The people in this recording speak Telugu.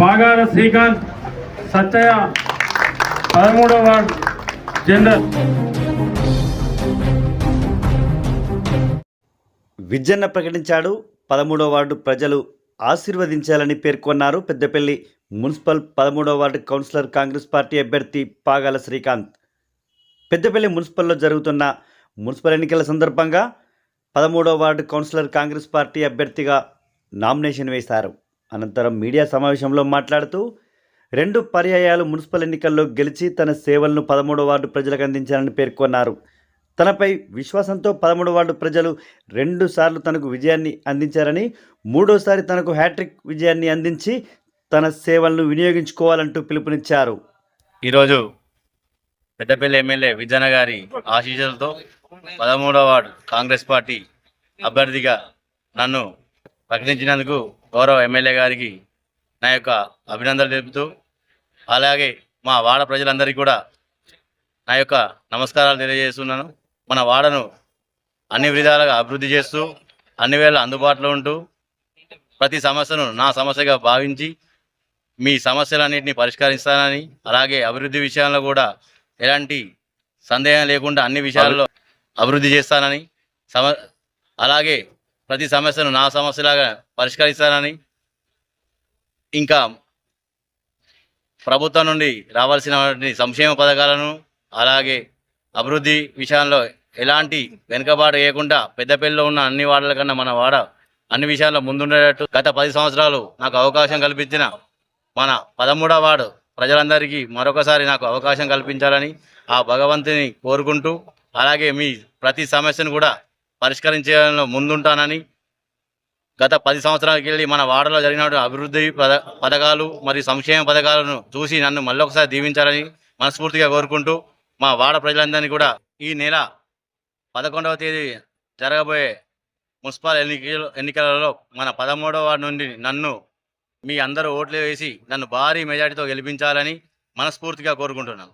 పాగాల శ్రీకాంత్ సత్యయ పదమూడవ వార్డు జనరల్. విజన్న ప్రకటించాడు. పదమూడవ వార్డు ప్రజలు ఆశీర్వదించాలని పేర్కొన్నారు పెద్దపల్లి మున్సిపల్ పదమూడవ వార్డు కౌన్సిలర్ కాంగ్రెస్ పార్టీ అభ్యర్థి పాగాల శ్రీకాంత్. పెద్దపల్లి మున్సిపల్లో జరుగుతున్న మున్సిపల్ ఎన్నికల సందర్భంగా పదమూడవ వార్డు కౌన్సిలర్ కాంగ్రెస్ పార్టీ అభ్యర్థిగా నామినేషన్ వేశారు. అనంతరం మీడియా సమావేశంలో మాట్లాడుతూ రెండు పర్యాయాలు మున్సిపల్ ఎన్నికల్లో గెలిచి తన సేవలను పదమూడవ వార్డు ప్రజలకు అందించాలని పేర్కొన్నారు. తనపై విశ్వాసంతో పదమూడు వార్డు ప్రజలు రెండు సార్లు తనకు విజయాన్ని అందించారని మూడోసారి తనకు హ్యాట్రిక్ విజయాన్ని అందించి తన సేవలను వినియోగించుకోవాలంటూ పిలుపునిచ్చారు. ఈరోజు పెద్దపల్లి ఎమ్మెల్యే విజయన గారి ఆశీస్సులతో పదమూడవ వార్డు కాంగ్రెస్ పార్టీ అభ్యర్థిగా నన్ను ప్రకటించినందుకు గౌరవ ఎమ్మెల్యే గారికి నా యొక్క అభినందనలు తెలుపుతూ అలాగే మా వాడ ప్రజలందరికీ కూడా నా యొక్క నమస్కారాలు తెలియజేస్తున్నాను. మన వాడను అన్ని విధాలుగా అభివృద్ధి చేస్తూ అన్ని వేళ అందుబాటులో ఉంటూ ప్రతి సమస్యను నా సమస్యగా భావించి మీ సమస్యలన్నింటినీ పరిష్కరిస్తానని అలాగే అభివృద్ధి విషయాల్లో కూడా ఎలాంటి సందేహం లేకుండా అన్ని విషయాల్లో అభివృద్ధి చేస్తానని సమ అలాగే ప్రతి సమస్యను నా సమస్యలాగా పరిష్కరిస్తానని ఇంకా ప్రభుత్వం నుండి రావాల్సిన సంక్షేమ పథకాలను అలాగే అభివృద్ధి విషయంలో ఎలాంటి వెనుకబాటు వేయకుండా పెద్దపల్లిలో ఉన్న అన్ని వార్డుల కన్నా మన వాడ అన్ని విషయాల్లో ముందుండేటట్టు గత పది సంవత్సరాలు నాకు అవకాశం కల్పించిన మన పదమూడవ వాడు ప్రజలందరికీ మరొకసారి నాకు అవకాశం కల్పించాలని ఆ భగవంతుని కోరుకుంటూ అలాగే మీ ప్రతి సమస్యను కూడా పరిష్కరించడంలో ముందుంటానని గత పది సంవత్సరాలకి వెళ్ళి మన వాడలో జరిగిన అభివృద్ధి పథ పథకాలు మరియు సంక్షేమ పథకాలను చూసి నన్ను మళ్ళొకసారి దీవించాలని మనస్ఫూర్తిగా కోరుకుంటూ మా వాడ ప్రజలందరినీ కూడా ఈ నెల పదకొండవ తేదీ జరగబోయే మున్సిపల్ ఎన్నికలు ఎన్నికలలో మన పదమూడవ వార్డు నుండి నన్ను మీ అందరూ ఓట్లు వేసి నన్ను భారీ మెజార్టీతో గెలిపించాలని మనస్ఫూర్తిగా కోరుకుంటున్నాను.